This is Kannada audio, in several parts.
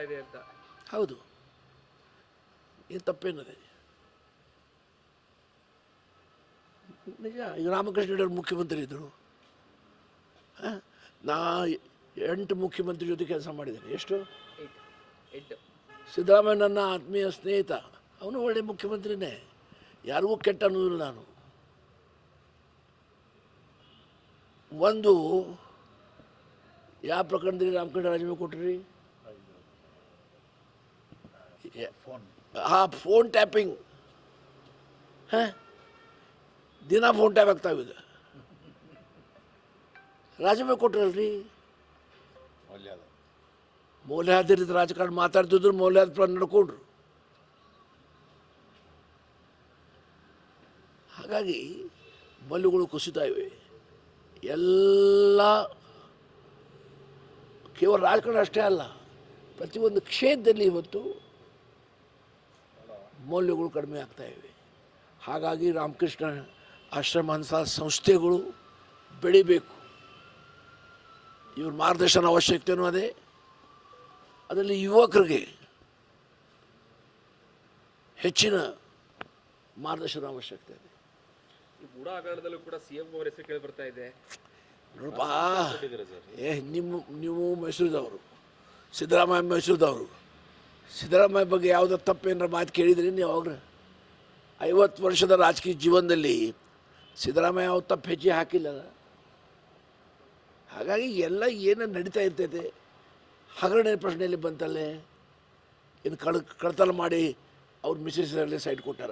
ಇದೆ ಅಂತ. ಹೌದು. ಏನು ತಪ್ಪೇನಿದೆ ನಿಜ ಈಗ ರಾಮಕೃಷ್ಣ ಹೆಗಡೆ ಮುಖ್ಯಮಂತ್ರಿ ಇದ್ದರು? ನಾ ಎಂಟು ಮುಖ್ಯಮಂತ್ರಿ ಜೊತೆ ಕೆಲಸ ಮಾಡಿದ್ದೇನೆ. ಎಷ್ಟು? ಸಿದ್ದರಾಮಯ್ಯ ನನ್ನ ಆತ್ಮೀಯ ಸ್ನೇಹಿತ. ಅವನು ಒಳ್ಳೆ ಮುಖ್ಯಮಂತ್ರಿನೇ. ಯಾರಿಗೂ ಕೆಟ್ಟ ಅನ್ನೋದಿಲ್ಲ ನಾನು. ಒಂದು ಯಾವ ಪ್ರಕರಣದಲ್ಲಿ ರಾಮಕೃಷ್ಣ ರಾಜೀನಾಮೆ ಕೊಟ್ರಿ ಆ ಫೋನ್ ಟ್ಯಾಪಿಂಗ್ ಹಾಂ ದಿನ ಫೋನ್ ಟ್ಯಾಪ್ ಆಗ್ತಾವಿದೆ ರಾಜೀನಾಮೆ ಕೊಟ್ರಲ್ರಿ? ಮೌಲ್ಯಾಧಾರಿತ ರಾಜಕಾರಣ ಮಾತಾಡ್ತಿದ್ರು ಮೌಲ್ಯಾಧಾರ ನಡ್ಕೊಂಡ್ರು. ಹಾಗಾಗಿ ಮಲ್ಲುಗಳು ಕುಸಿತಾ ಇವೆ. ಎಲ್ಲ ಕೇವಲ ರಾಜಕಾರಣ ಅಷ್ಟೇ ಅಲ್ಲ ಪ್ರತಿಯೊಂದು ಕ್ಷೇತ್ರದಲ್ಲಿ ಇವತ್ತು ಮೌಲ್ಯಗಳು ಕಡಿಮೆ ಆಗ್ತಾ ಇವೆ. ಹಾಗಾಗಿ ರಾಮಕೃಷ್ಣ ಆಶ್ರಮ ಸಂಸ್ಥೆಗಳು ಬೆಳಿಬೇಕು. ಇವ್ರ ಮಾರ್ಗದರ್ಶನ ಅವಶ್ಯಕತೆಯೂ ಅದೇ. ಅದರಲ್ಲಿ ಯುವಕರಿಗೆ ಹೆಚ್ಚಿನ ಮಾರ್ಗದರ್ಶನ ಅವಶ್ಯಕತೆ ಇದೆ. ಈ ಬುಡ ಹಗರಣದಲ್ಲೂ ಕೂಡ ಸಿಎಂ ಅವರ ಹೆಸರು ಕೇಳಿ ಬರ್ತಾ ಇದೆ. ನೋಡಪ್ಪ. ಏ ನಿಮ್ಮ ನೀವು ಮೈಸೂರದವರು. ಸಿದ್ದರಾಮಯ್ಯ ಮೈಸೂರದವರು. ಸಿದ್ದರಾಮಯ್ಯ ಬಗ್ಗೆ ಯಾವುದೋ ತಪ್ಪೇನಾರ ಮಾತು ಕೇಳಿದ್ರಿ ನೀವು ಅವಾಗ? ಐವತ್ತು ವರ್ಷದ ರಾಜಕೀಯ ಜೀವನದಲ್ಲಿ ಸಿದ್ದರಾಮಯ್ಯ ಯಾವ ತಪ್ಪು ಹೆಜ್ಜೆ ಹಾಕಿಲ್ಲ. ಹಾಗಾಗಿ ಎಲ್ಲ ಏನು ನಡೀತಾ ಇರ್ತೈತೆ, ಹಗರಣೆ ಪ್ರಶ್ನೆಯಲ್ಲಿ ಬಂತಲ್ಲೇ, ಇನ್ನು ಕಳ, ಕಳ್ತನ ಮಾಡಿ ಅವ್ರ ಮಿಸ್ಸಸ್ಸಲ್ಲಿ ಸೈಡ್ ಕೊಟ್ಟಾರ?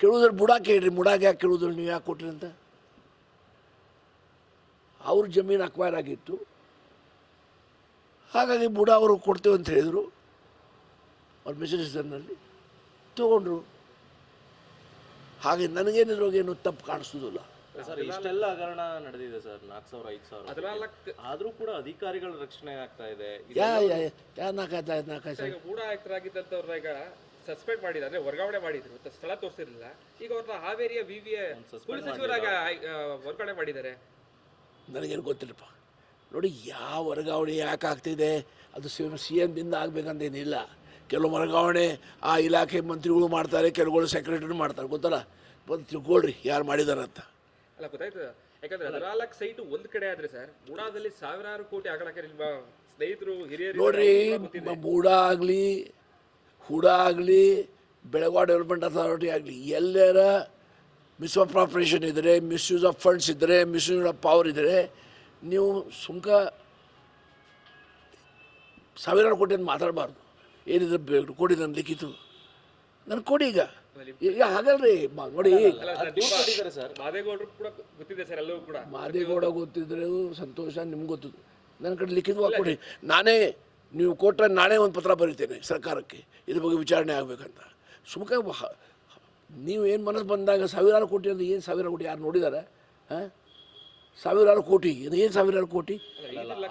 ಕೇಳುವುದ್ರ ಬುಡ ಕೇಳ್ರಿ ಮುಡಾಗೆ ಯಾಕೆ ಕೇಳುವುದ್ರ ನೀವು ಯಾಕೆ ಕೊಟ್ರಿ ಅಂತ? ಅವ್ರ ಜಮೀನು ಅಕ್ವೈರ್ ಆಗಿತ್ತು. ಹಾಗಾಗಿ ಬುಡ ಅವರು ಕೊಡ್ತೇವೆ ಅಂತ ಹೇಳಿದರು. ಅವ್ರ ಮಿಸಸ್ನಲ್ಲಿ ತಗೊಂಡ್ರು. ಹಾಗೆ ನನಗೇನಿದ್ರೋಗೇನು ತಪ್ಪು ಕಾಣಿಸೋದಿಲ್ಲ. ಸರ್ ಇಷ್ಟೆಲ್ಲ ಹಗರಣ ನಡೆದಿದೆ ಸರ್ ನಾಲ್ಕು ಸಾವಿರ ಐದು ಸಾವಿರ. ಹದಿನಾಲ್ಕು ಆದ್ರೂ ಕೂಡ ಅಧಿಕಾರಿಗಳ ರಕ್ಷಣೆ ಆಗ್ತಾ ಇದೆ. ಯಾ ಯಾ ಯಾ ನಾಲ್ಕಾಯ್ತು ಆಯ್ತು ನಾಲ್ಕಾಯ್ತು ಈಗ ಬೂಡ ಆಯುಕ್ತರಾಗಿದ್ದಂಥವ್ರನ್ನ ಈಗ ಸಸ್ಪೆಂಡ್ ಮಾಡಿದ್ರು ಅಂದ್ರೆ ವರ್ಗಾವಣೆ ಮಾಡಿದ್ರು ತ- ಸ್ಥಳ ತೋರಿಸಿರ್ಲಿಲ್ಲ. ಈಗ ಅವ್ರನ್ನ ಹಾವೇರಿಯ ವಿ ವಿ ಸಚಿವರಾಗ ವರ್ಗಾವಣೆ ಮಾಡಿದ್ದಾರೆ. ನನಗೇನು ಗೊತ್ತಿಲ್ಲಪ್ಪ. ನೋಡಿ ಯಾವ ವರ್ಗಾವಣೆ ಯಾಕೆ ಆಗ್ತಿದೆ? ಅದು ಸಿ ಸಿ ಎಮ್ದಿಂದ ಆಗಬೇಕಂತೇನಿಲ್ಲ. ಕೆಲವು ವರ್ಗಾವಣೆ ಆ ಇಲಾಖೆ ಮಂತ್ರಿಗಳು ಮಾಡ್ತಾರೆ ಕೆಲವುಗಳು ಸೆಕ್ರೆಟರಿ ಮಾಡ್ತಾರೆ. ಗೊತ್ತಲ್ಲ? ಬಂದು ತಿಳ್ಕೊಳ್ರಿ ಯಾರು ಮಾಡಿದಾರಂತ. ಅಲ್ಲ ಗೊತ್ತಾಯ್ತು. ಯಾಕಂದ್ರೆ ಹದಿನಾಲ್ಕು ಸೈಟ್ ಒಂದು ಕಡೆ ಆದ್ರೆ ಸರ್ ಬುಡಾದಲ್ಲಿ ಸಾವಿರಾರು ಕೋಟಿ ಹಗರಣಕ್ಕೆ ನಿಮ್ಮ ಸ್ನೇಹಿತರು ಹಿರಿಯರು ನೋಡ್ರಿ ಬೂಡ ಆಗಲಿ ಹುಡ ಆಗಲಿ ಬೆಳಗಾವಿ ಡೆವಲಪ್ಮೆಂಟ್ ಅಥಾರಿಟಿ ಆಗಲಿ ಎಲ್ಲರ ಮಿಸ್ಅಪ್ರಾಪ್ರೇಷನ್ ಇದ್ದರೆ ಮಿಸ್ಯೂಸ್ ಆಫ್ ಫಂಡ್ಸ್ ಇದ್ದರೆ ಮಿಸ್ಯೂಸ್ ಆಫ್ ಪವರ್ ಇದ್ದರೆ ನೀವು ಸುಮ್ಕ ಸಾವಿರಾರು ಕೋಟಿ ಅಂತ ಮಾತಾಡಬಾರ್ದು. ಏನಿದ್ರೆ ಬೇಕು ಕೊಡಿ ನನ್ನ ಲಿಖಿತು. ನನಗೆ ಕೊಡಿ ಈಗ. ಈಗ ಹಾಗಲ್ರಿ ನೋಡಿ ಮಾದೇಗೌಡ ಗೊತ್ತಿದ್ರೆ ಸಂತೋಷ ನಿಮ್ಗೆ ಗೊತ್ತದು ನನ್ನ ಕಡೆ ಲಿಖಿತವಾಗಿ ಕೊಡಿ. ನಾನೇ ನೀವು ಕೊಟ್ಟರೆ ನಾನೇ ಒಂದು ಪತ್ರ ಬರೀತೇನೆ ಸರ್ಕಾರಕ್ಕೆ. ಇದ್ರ ಬಗ್ಗೆ ವಿಚಾರಣೆ ಆಗಬೇಕಂತ. ಸುಮ್ಕ ನೀವು ಏನು ಮನಸ್ಸು ಬಂದಾಗ ಸಾವಿರಾರು ಕೋಟಿ ಅಂದ್ರೆ ಏನು ಸಾವಿರಾರು ಕೋಟಿ ಯಾರು ನೋಡಿದ್ದಾರೆ ಹಾಂ? ಸಾವಿರಾರು ಕೋಟಿ ಇದು ಏನು ಸಾವಿರಾರು ಕೋಟಿ?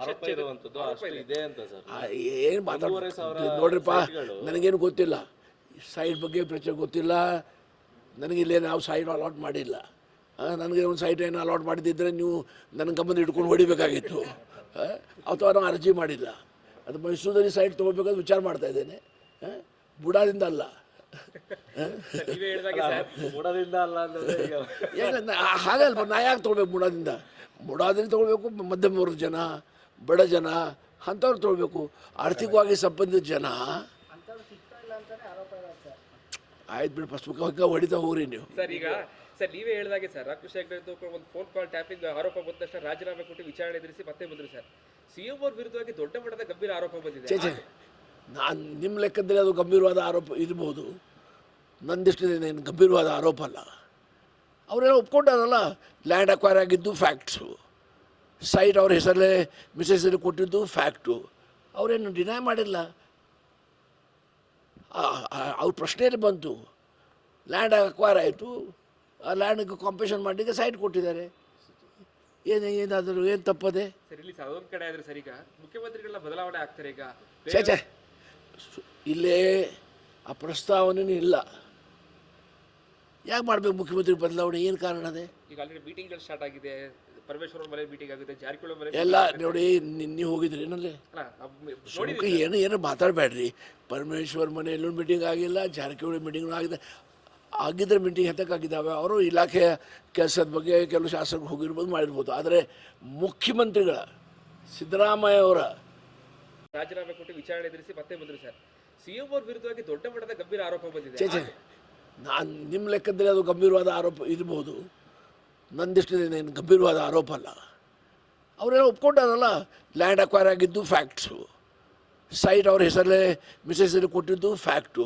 ಆರೋಪ ಇರುವಂತದ್ದು ಅಷ್ಟು ಇದೆ. ಅಂತ ಸರ್. ಏನು ಮಾತಾಡ್ತಾರೆ ನೋಡ್ರಿಪ್ಪ ನನಗೇನು ಗೊತ್ತಿಲ್ಲ. ಸೈಟ್ ಬಗ್ಗೆ ಪ್ರಚಾರ ಗೊತ್ತಿಲ್ಲ. ನನಗೆ ನಾವು ಯಾವ ಸೈಟ್ ಅಲಾಟ್ ಮಾಡಿಲ್ಲ. ನನಗೆ ಒಂದು ಸೈಟ್ ಏನು ಅಲಾಟ್ ಮಾಡಿದ್ದಿದ್ರೆ ನೀವು ನನ್ನ ಗಮನ ಇಟ್ಕೊಂಡು ಹೊಡಿಬೇಕಾಗಿತ್ತು. ಅಥವಾ ನಾವು ಅರ್ಜಿ ಮಾಡಿಲ್ಲ. ಅದು ಮೈಸೂರಲ್ಲಿ ಸೈಟ್ ತೊಗೋಬೇಕಂತ ವಿಚಾರ ಮಾಡ್ತಾ ಇದ್ದೇನೆ. ಬುಡಾದಿಂದ ಅಲ್ಲ. ಹಾಗಲ್ವ ನಾ ಯಾಕೆ ತೊಗೋಬೇಕು ಬುಡಾದಿಂದ? ಬುಡಾದಿಂದ ತೊಗೊಳ್ಬೇಕು ಮಧ್ಯಮ ವರ್ಗದ ಜನ ಬಡ ಜನ ಅಂಥವ್ರು ತೊಗೊಳ್ಬೇಕು. ಆರ್ಥಿಕವಾಗಿ ಸಂಬಂಧಿತ ಜನ. ಆಯ್ತು ಬಿಡಿ ಪುಸ್ತಕ ಹೊಡಿತಾ ಹೋಗ್ರಿ ನೀವು. ಸರ್ ಈಗ ಸರ್ ನೀವೇ ಹೇಳಿದಾಗೆ ಸರ್ ರಾಕೇಶ್ ಹೆಗ್ಡೆ ಒಂದು ಫೋನ್ ಕಾಲ್ ಟ್ಯಾಪಿಂಗ್ ಆರೋಪ ಬಂದ ತಕ್ಷಣ ರಾಜೀನಾಮೆ ಕೊಟ್ಟು ವಿಚಾರಣೆ ಎದುರಿಸಿ ಮತ್ತೆ ಬಂದ್ರಿ ಸರ್. ಸಿಎಂ ಅವ್ರ ವಿರುದ್ಧವಾಗಿ ದೊಡ್ಡ ಮಟ್ಟದ ಗಂಭೀರ ಆರೋಪ ಬಂದಿದೆ. ನಾನು ನಿಮ್ಮ ಲೆಕ್ಕದಲ್ಲಿ ಅದು ಗಂಭೀರವಾದ ಆರೋಪ ಇರ್ಬೋದು. ನನ್ನ ದೃಷ್ಟಿಯಿಂದ ಏನು ಗಂಭೀರವಾದ ಆರೋಪ ಅಲ್ಲ. ಅವರೆಲ್ಲ ಒಪ್ಕೊಂಡಾರಲ್ಲ? ಲ್ಯಾಂಡ್ ಅಕ್ವೈರ್ ಆಗಿದ್ದು ಫ್ಯಾಕ್ಟ್ಸು ಸೈಟ್ ಅವ್ರ ಹೆಸರಲ್ಲೇ ಮಿಸೆಸಲ್ಲಿ ಕೊಟ್ಟಿದ್ದು ಫ್ಯಾಕ್ಟು ಅವರೇನು ಡಿನೈ ಮಾಡಿಲ್ಲ? ಅವ್ರ ಪ್ರಶ್ನೆಯಲ್ಲಿ ಬಂತು. ಲ್ಯಾಂಡ್ ಅಕ್ವೈರ್ ಆಯಿತು. ಆ ಲ್ಯಾಂಡ್ಗೆ ಕಾಂಪೇಷನ್ ಮಾಡಲಿಕ್ಕೆ ಸೈಟ್ ಕೊಟ್ಟಿದ್ದಾರೆ. ಏನು ಏನಾದರೂ ಏನು ತಪ್ಪದೆ? ಕಡೆ ಆದ್ರೆ ಸರ್ ಈಗ ಮುಖ್ಯಮಂತ್ರಿಗಳನ್ನ ಬದಲಾವಣೆ ಆಗ್ತಾರೆ ಈಗ? ಇಲ್ಲೇ ಆ ಪ್ರಸ್ತಾವನೆ ಇಲ್ಲ. ಯಾಕೆ ಮಾಡಬೇಕು ಮುಖ್ಯಮಂತ್ರಿ ಬದಲಾವಣೆ? ಏನು ಕಾರಣ ಅದೇ? ಈಗ ಆಲ್ರೆಡಿ ಮೀಟಿಂಗ್ಗಳು ಸ್ಟಾರ್ಟ್ ಆಗಿದೆ. ಪರಮೇಶ್ವರ ಮನೆ ಮೀಟಿಂಗ್ ಆಗುತ್ತೆ ಜಾರಕಿಹೊಳಿ ಮನೆ ಎಲ್ಲ ನೋಡಿ ನೀವು ಹೋಗಿದ್ರಿ ಏನಲ್ಲಿ? ಸುಮ್ಕ ಏನು ಏನು ಮಾತಾಡಬೇಡ್ರಿ. ಪರಮೇಶ್ವರ್ ಮನೆಯಲ್ಲೂ ಮೀಟಿಂಗ್ ಆಗಿಲ್ಲ ಜಾರಕಿಹೊಳಿ ಮೀಟಿಂಗ್ ಆಗಿದೆ. ಆಗಿದ್ದರೆ ಮೀಟಿಂಗ್ ಹೆತ್ತಕ್ಕಾಗಿದ್ದಾವೆ ಅವರು ಇಲಾಖೆಯ ಕೆಲಸದ ಬಗ್ಗೆ ಕೆಲವು ಶಾಸಕರು ಹೋಗಿರ್ಬೋದು ಮಾಡಿರ್ಬೋದು. ಆದರೆ ಮುಖ್ಯಮಂತ್ರಿಗಳ ಸಿದ್ದರಾಮಯ್ಯ ಅವರ ರಾಜೀನಾಮೆ ಕೊಟ್ಟು ವಿಚಾರಣೆ ಎದುರಿಸಿ ಮತ್ತೆ ಬಂದರು ಸರ್. ಸಿಎಂ ಅವ್ರ ವಿರುದ್ಧವಾಗಿ ದೊಡ್ಡ ಮಟ್ಟದ ಗಂಭೀರ ಆರೋಪ ಬಂದಿದೆ. ನಾನು ನಿಮ್ಮ ಲೆಕ್ಕದಲ್ಲಿ ಅದು ಗಂಭೀರವಾದ ಆರೋಪ ಇರ್ಬೋದು. ದೃಷ್ಟಿಯಲ್ಲಿ ಏನು ಗಂಭೀರವಾದ ಆರೋಪ ಅಲ್ಲ. ಅವರೆಲ್ಲ ಒಪ್ಕೊಂಡಾರಲ್ಲ? ಲ್ಯಾಂಡ್ ಅಕ್ವೈರ್ ಆಗಿದ್ದು ಫ್ಯಾಕ್ಟ್ಸು. ಸೈಟ್ ಅವ್ರ ಹೆಸರಲ್ಲೇ ಮಿಸೆಸಲ್ಲಿ ಕೊಟ್ಟಿದ್ದು ಫ್ಯಾಕ್ಟು.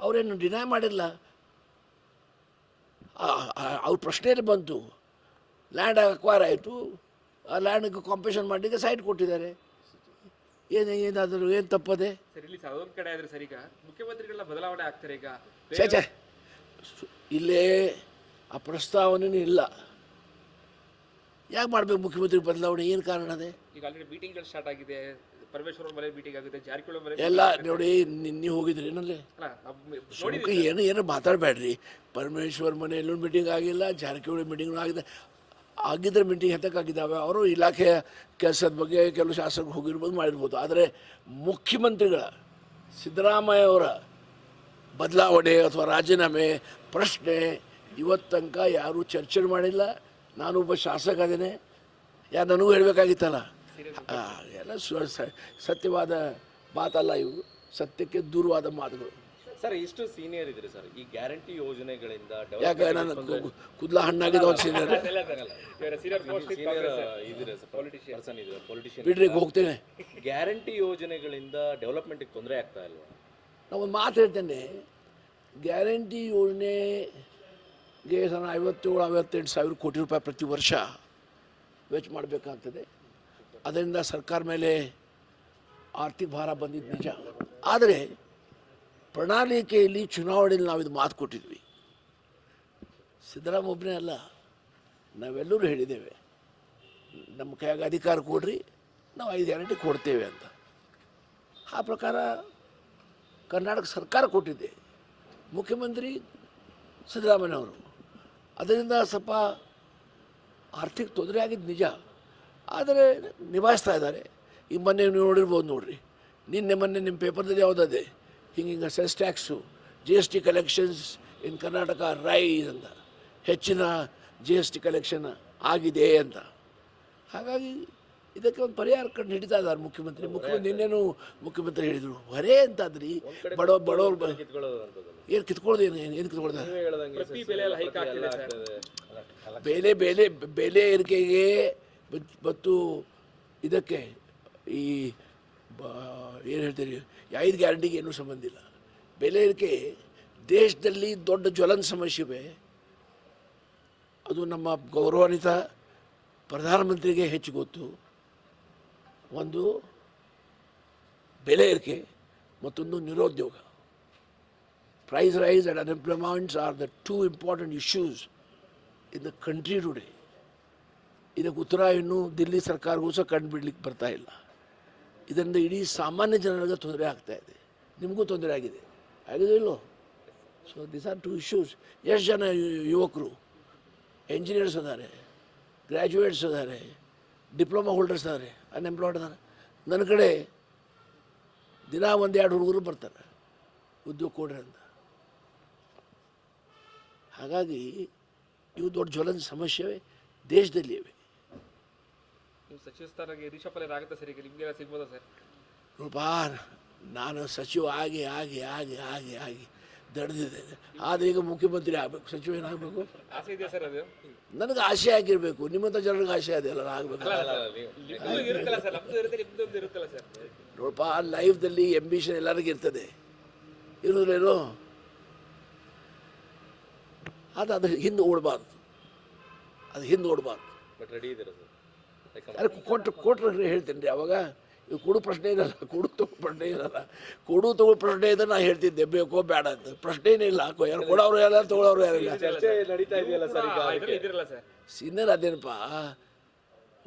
ಅವರೇನು ಡಿನೈ ಮಾಡಿಲ್ಲ? ಅವ್ರ ಪ್ರಶ್ನೆಯಲ್ಲಿ ಬಂತು. ಲ್ಯಾಂಡ್ ಅಕ್ವೈರ್ ಆಯಿತು. ಆ ಲ್ಯಾಂಡ್ಗೆ ಕಾಂಪೇಷನ್ ಮಾಡಲಿಕ್ಕೆ ಸೈಟ್ ಕೊಟ್ಟಿದ್ದಾರೆ. ಏನು ಏನಾದರೂ ಏನು ತಪ್ಪದೆ? ಸರ್ ಇಲ್ಲಿ ಸರ್ ಕಡೆ ಆದರೆ ಸರ್ ಈಗ ಮುಖ್ಯಮಂತ್ರಿಗಳ ಬದಲಾವಣೆ ಆಗ್ತಾರೆ ಈಗ. ಇಲ್ಲೇ ಆ ಪ್ರಸ್ತಾವನೆ ಇಲ್ಲ. ಯಾಕೆ ಮಾಡ್ಬೇಕು ಮುಖ್ಯಮಂತ್ರಿ ಬದಲಾವಣೆ? ಏನು ಕಾರಣ ಅದೇ? ಈಗ ಆಲ್ರೆಡಿ ಮೀಟಿಂಗ್ಗಳು ಸ್ಟಾರ್ಟ್ ಆಗಿದೆ. ಪರಮೇಶ್ವರ ಮನೆ ಮೀಟಿಂಗ್ ಆಗುತ್ತೆ ಜಾರಕಿಹೊಳಿ ಮನೆ ಎಲ್ಲ ನೋಡಿ ನೀವು ಹೋಗಿದ್ರಿ ಏನಲ್ಲಿ? ಸುಮ್ಕ ಏನು ಏನು ಮಾತಾಡಬೇಡ್ರಿ. ಪರಮೇಶ್ವರ್ ಮನೆಯಲ್ಲೂ ಮೀಟಿಂಗ್ ಆಗಿಲ್ಲ ಜಾರಕಿಹೊಳಿ ಮೀಟಿಂಗ್ ಆಗಿದೆ. ಆಗಿದ್ದರೆ ಮೀಟಿಂಗ್ ಹೆತ್ತಕ್ಕಾಗಿದ್ದಾವೆ ಅವರು ಇಲಾಖೆಯ ಕೆಲಸದ ಬಗ್ಗೆ ಕೆಲವು ಶಾಸಕರು ಹೋಗಿರ್ಬೋದು ಮಾಡಿರ್ಬೋದು. ಆದರೆ ಮುಖ್ಯಮಂತ್ರಿಗಳ ಸಿದ್ದರಾಮಯ್ಯ ಅವರ ಬದಲಾವಣೆ ಅಥವಾ ರಾಜೀನಾಮೆ ಪ್ರಶ್ನೆ ಇವತ್ತು ತನಕ ಯಾರೂ ಚರ್ಚೆ ಮಾಡಿಲ್ಲ. ನಾನೊಬ್ಬ ಶಾಸಕ ಅದೇನೆ ಯಾ ನನಗೂ ಹೇಳಬೇಕಾಗಿತ್ತಲ್ಲ. ಆ, ಎಲ್ಲ ಸ- ಸತ್ಯವಾದ ಮಾತಲ್ಲ ಇವು. ಸತ್ಯಕ್ಕೆ ದೂರವಾದ ಮಾತುಗಳು. ಸರ್ ಇಷ್ಟು ಸೀನಿಯರ್ ಇದ್ರಿ ಸರ್. ಈ ಗ್ಯಾರಂಟಿ ಯೋಜನೆಗಳಿಂದ ಯಾಕೆ ನಾನು ಕುದ್ಲ ಹಣ್ಣಾಗಿದ್ದ ಒಂದು ಸೀನಿಯರ್? ಬಿಡ್ರಿ ಹೋಗ್ತೇನೆ. ಗ್ಯಾರಂಟಿ ಯೋಜನೆಗಳಿಂದ ಡೆವಲಪ್ಮೆಂಟ್ಗೆ ತೊಂದರೆ ಆಗ್ತಾ ಇಲ್ವಾ? ನಾವು ಒಂದು ಮಾತು ಹೇಳ್ತೇನೆ. ಗ್ಯಾರಂಟಿ ಯೋಜನೆಗೆ ಸಣ್ಣ ಐವತ್ತೇಳು, ಐವತ್ತೆಂಟು ಸಾವಿರ ಕೋಟಿ ರೂಪಾಯಿ ಪ್ರತಿ ವರ್ಷ ವೆಚ್ಚ ಮಾಡಬೇಕಾಗ್ತದೆ. ಅದರಿಂದ ಸರ್ಕಾರ ಮೇಲೆ ಆರ್ಥಿಕ ಭಾರ ಬಂದಿದ್ದು ನಿಜ. ಆದರೆ ಪ್ರಣಾಳಿಕೆಯಲ್ಲಿ ಚುನಾವಣೆಯಲ್ಲಿ ನಾವು ಇದು ಮಾತು ಕೊಟ್ಟಿದ್ವಿ. ಸಿದ್ದರಾಮ ಒಬ್ಬನೇ ಅಲ್ಲ, ನಾವೆಲ್ಲರೂ ಹೇಳಿದ್ದೇವೆ. ನಮ್ಮ ಕೈಯಾಗ ಅಧಿಕಾರ ಕೊಡ್ರಿ, ನಾವು ಐದು ಗ್ಯಾರಂಟಿ ಕೊಡ್ತೇವೆ ಅಂತ. ಆ ಪ್ರಕಾರ ಕರ್ನಾಟಕ ಸರ್ಕಾರ ಕೊಟ್ಟಿದೆ. ಮುಖ್ಯಮಂತ್ರಿ ಸಿದ್ದರಾಮಯ್ಯವರು ಅದರಿಂದ ಸ್ವಲ್ಪ ಆರ್ಥಿಕ ತೊಂದರೆ ಆಗಿದ್ದು ನಿಜ. ಆದರೆ ನಿಭಾಯಿಸ್ತಾ ಇದ್ದಾರೆ. ಈ ಮೊನ್ನೆ ನೀವು ನೋಡಿರ್ಬೋದು ನೋಡಿರಿ. ನಿನ್ನೆ ಮೊನ್ನೆ ನಿಮ್ಮ ಪೇಪರ್ದಲ್ಲಿ ಯಾವುದದೆ? ಹಿಂಗೆ ಹಿಂಗೆ cess tax G S T collections in Karnataka rise ಅಂತ. ಹೆಚ್ಚಿನ ಜಿ ಎಸ್ ಟಿ ಕಲೆಕ್ಷನ್ ಆಗಿದೆ ಅಂತ. ಹಾಗಾಗಿ ಇದಕ್ಕೆ ಒಂದು ಪರಿಹಾರ ಕಂಡು ಹಿಡಿತಾ ಇದ್ದಾರೆ ಮುಖ್ಯಮಂತ್ರಿ. ಮುಖ್ಯಮಂತ್ರಿ ನಿನ್ನೇನು ಮುಖ್ಯಮಂತ್ರಿ ಹೇಳಿದರು. ಹೊರೇ ಅಂತಾದ್ರಿ. ಬಡವ ಬಡವ್ರು ಏನು ಕಿತ್ಕೊಳ್ಳೋದು ಏನು ಏನು ಸರ್ ಬೆಲೆ ಬೆಲೆ ಬೆಲೆ ಏರಿಕೆಗೆ ಮತ್ತು ಇದಕ್ಕೆ ಈ ಏನು ಹೇಳ್ತೀರಿ? ಐದು ಗ್ಯಾರಂಟಿಗೆ ಏನೂ ಸಂಬಂಧ ಇಲ್ಲ. ಬೆಲೆ ಏರಿಕೆ ದೇಶದಲ್ಲಿ ದೊಡ್ಡ ಜ್ವಲನ್ ಸಮಸ್ಯೆ ಅದು ನಮ್ಮ ಗೌರವಾನ್ವಿತ ಪ್ರಧಾನಮಂತ್ರಿಗೆ ಹೆಚ್ಚು ಗೊತ್ತು. ಒಂದು ಬೆಲೆ ಏರಿಕೆ ಮತ್ತೊಂದು ನಿರುದ್ಯೋಗ. Price rise and unemployment are the two important issues in the country today. ಇದಕ್ಕೆ ಉತ್ತರ ಇನ್ನೂ ದಿಲ್ಲಿ ಸರ್ಕಾರಗೂ ಸಹ ಕಂಡುಬಿಡ್ಲಿಕ್ಕೆ ಬರ್ತಾ ಇಲ್ಲ. ಇದರಿಂದ ಇಡೀ ಸಾಮಾನ್ಯ ಜನರಿಗೆ ತೊಂದರೆ ಆಗ್ತಾ ಇದೆ. ನಿಮಗೂ ತೊಂದರೆ ಆಗಿದೆ. ಆಗಿದೆ ಇಲ್ಲೋ? So this are two issues ಎಷ್ಟು ಜನ ಯುವಕರು? ಎಂಜಿನಿಯರ್ಸ್ ಅದಾರೆ ಗ್ರ್ಯಾಜುಯೇಟ್ಸ್ ಅದಾರೆ ಡಿಪ್ಲೊಮಾ ಹೋಲ್ಡರ್ಸ್ ಅದಾರೆ ಅನ್ಎಂಪ್ಲಾಯ್ಡ್ ಅದಾರೆ ನನ್ನ ಕಡೆ ದಿನ ಎರಡು ಹುಡುಗರು ಬರ್ತಾರೆ. ಉದ್ಯೋಗ ಕೊಡ್ರಿ ಅಂತ. ಹಾಗಾಗಿ ಇವು ದೊಡ್ಡ ಜ್ವಲನ ಸಮಸ್ಯೆ ದೇಶದಲ್ಲಿ ಇವೆ ಸಚಿವ ಸ್ಥಾನಕ್ಕೆ ರಿಷಪಲ್ ಆಗುತ್ತೆ ಸರ್? ಈಗ ನಿಮಗೆಲ್ಲ ಸಿಗ್ಬೋದಾ ಸರ್? ನಾನು ಸಚಿವ ಆಗಿ ಆಗಿ ಆಗಿ ಆಗಿ ಆಗಿ ದಡ್ದಿದ್ದೇನೆ. ಆದರೆ ಈಗ ಮುಖ್ಯಮಂತ್ರಿ ಆಗಬೇಕು ಸಚಿವ ಏನಾಗಬೇಕು ಆಸೆ ಇದೆಯಾ ಸರ್ ಅದು? ನನಗೆ ಆಸೆ ಆಗಿರಬೇಕು. ನಿಮ್ಮಂಥ ಜನರಿಗೆ ಆಸೆ ಅದೆಲ್ಲ ನಾನು ಆಗಬೇಕು. ನೋಡಪ್ಪ ಲೈಫ್ದಲ್ಲಿ ಎಂಬಿಷನ್ ಎಲ್ಲರಿಗೂ ಇರ್ತದೆ. ಇರೋದ್ರೇನು? ಅದು ಅದು ಹಿಂದೆ ಓಡಬಾರ್ದು. ಅದು ಹಿಂದೆ ಓಡಬಾರ್ದು. But ready sir? ಕೊಟ್ಟು ಕೊಟ್ಟರೆ ಹೇಳ್ತೀನಿ ರೀ ಅವಾಗ ಇದು ಕೊಡು ಪ್ರಶ್ನೆ ಇರಲ್ಲ ಕೊಡು ತಗೋ ಪ್ರಶ್ನೆ ಇರಲ್ಲ. ಕೊಡು ತಗೋ ಪ್ರಶ್ನೆ ಇದ್ರೆ ನಾನು ಹೇಳ್ತಿದ್ದೆ ಬೇಕೋ ಬೇಡ ಅಂತ. ಪ್ರಶ್ನೆನೇ ಇಲ್ಲ ಹಾಕೋ. ಯಾರು ಕೊಡೋರು ಯಾರು ತಗೊಳ್ಳೋರು ಯಾರಿಲ್ಲ ಸೀನಿಯರ್ ಅದೇನಪ್ಪ?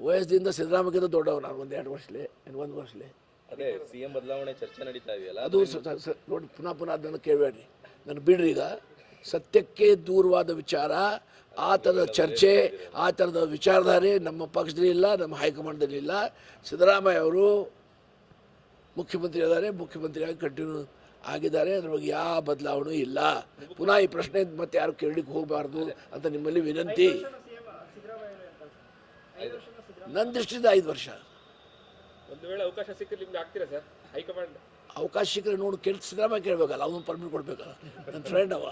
ವಯಸ್ಸಿಂದ ಸಿದ್ದರಾಮಯ್ಯಗಿಂತ ದೊಡ್ಡವ ನಾನು ಒಂದು ಎರಡು ವರ್ಷಲೇ ಇನ್ನು ಒಂದು ವರ್ಷಲೇ. ಅದೇ ಸಿಎಂ ಬದಲಾವಣೆ ಚರ್ಚೆ ನಡೀತಾ ಇದೆಯಲ್ಲ? ಅದು ಸರ್ ಸ- ಸ- ನೋಡಿ ಪುನಃ ಪುನಃ ಅದನ್ನು ಕೇಳಬೇಡ್ರಿ. ನಾನು ಬಿಡ್ರಿ ಈಗ. ಸತ್ಯಕ್ಕೆ ದೂರವಾದ ವಿಚಾರ, ಆ ಥರದ ಚರ್ಚೆ, ಆ ಥರದ ವಿಚಾರಧಾರೆ ನಮ್ಮ ಪಕ್ಷದಲ್ಲಿ ಇಲ್ಲ, ನಮ್ಮ ಹೈಕಮಾಂಡ್ದಲ್ಲಿ ಇಲ್ಲ. ಸಿದ್ದರಾಮಯ್ಯ ಅವರು ಮುಖ್ಯಮಂತ್ರಿ ಇದ್ದಾರೆ, ಮುಖ್ಯಮಂತ್ರಿಯಾಗಿ ಕಂಟಿನ್ಯೂ ಆಗಿದ್ದಾರೆ. ಅದ್ರ ಬಗ್ಗೆ ಯಾವ ಬದಲಾವಣೆ ಇಲ್ಲ. ಪುನಃ ಈ ಪ್ರಶ್ನೆ ಮತ್ತೆ ಯಾರು ಕೇಳಲಿಕ್ಕೆ ಹೋಗಬಾರ್ದು ಅಂತ ನಿಮ್ಮಲ್ಲಿ ವಿನಂತಿ. ನನ್ನ ದೃಷ್ಟಿಯಿಂದ ಐದು ವರ್ಷ. ಒಂದು ವೇಳೆ ಅವಕಾಶ ಸಿಕ್ಕರೆ ನಿಮ್ಗೆ ಆಗ್ತೀರಾ ಸರ್? ಹೈಕಮಾಂಡ್ ಅವಕಾಶ ಸಿಕ್ಕರೆ ನೋಡಿ ಕೇಳಿ ಸಿದ್ದರಾಮಯ್ಯ ಕೇಳಬೇಕಲ್ಲ ಅವನು ಪರ್ಮಿಟ್ ಕೊಡಬೇಕಲ್ಲ. ನನ್ನ ಫ್ರೆಂಡ್ ಅವ.